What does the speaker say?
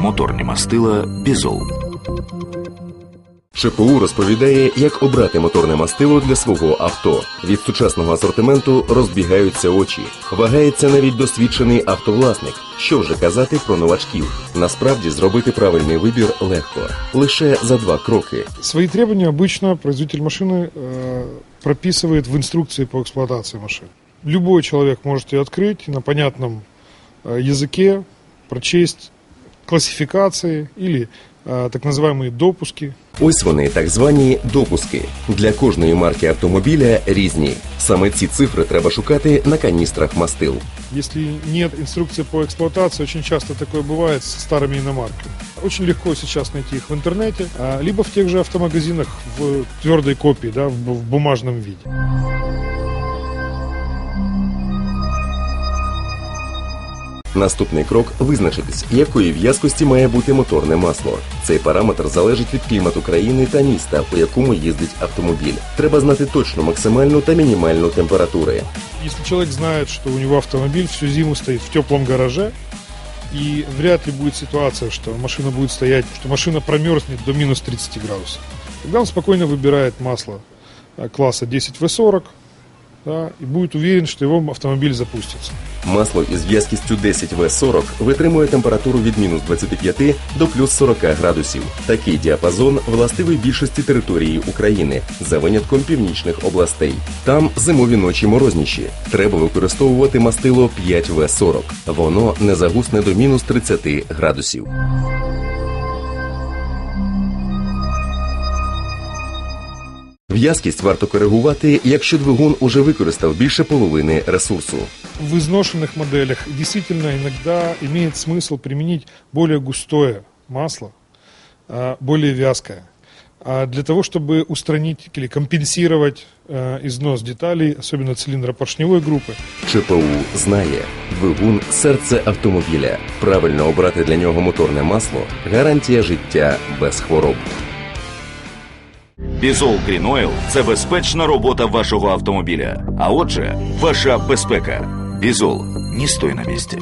Моторні мастила Бізол. ШПУ розповідає, як обрати моторне мастило для свого авто. Від сучасного асортименту розбігаються очі. Вагається навіть досвідчений автовласник. Що вже казати про новачків? Насправді зробити правильний вибір легко лише за два кроки. Свои требования обычно производитель машины э, прописывает в инструкции по эксплуатации машины. Любой человек может ее открыть и на понятном э, языке прочесть классификации или э, так называемые допуски. Ось вони, так звані допуски. Для кожної марки автомобіля різні. Саме ці цифри треба шукати на каністрах мастил. Если нет инструкции по эксплуатации, очень часто такое бывает с старыми иномарками. Очень легко сейчас найти их в интернете, а, либо в тех же автомагазинах в твердой копии, да, в бу- в бумажном виде. Наступний крок визначитись, якої в'язкості має бути моторне масло. Цей параметр залежить від клімату країни та міста, у якому їздить автомобіль. Треба знати точно максимальну та мінімальну температури. Если человек знает, что у него автомобиль всю зиму стоит в теплом гараже, и вряд ли будет ситуация, что машина будет стоять, что машина промерзнет до минус 30 градусов, тогда он спокойно выбирает масло класса 10В40 да, и будет уверен, что его автомобиль запустится. Масло із в'язкістю 10В40 витримує температуру від мінус 25 до плюс 40 градусів. Такий діапазон властивий більшості території України, за винятком північних областей. Там зимові ночі морозніші. Треба використовувати мастило 5В40. Воно не загусне до мінус 30 градусів. В'язкість варто коригувати, якщо двигун уже використав більше половини ресурсу. В изношенных моделях действительно иногда имеет смысл применить более густое масло, а, более вязкое, а для того, чтобы устранить или компенсировать э, износ деталей, особенно цилиндропоршневой группы. ЧПУ знає, двигун серце автомобіля. Правильно обрати для нього моторне масло гарантія життя без хвороб. Бізол Oil – це безпечна робота вашого автомобіля. А отже, ваша безпека. Бізол, не стой на місці.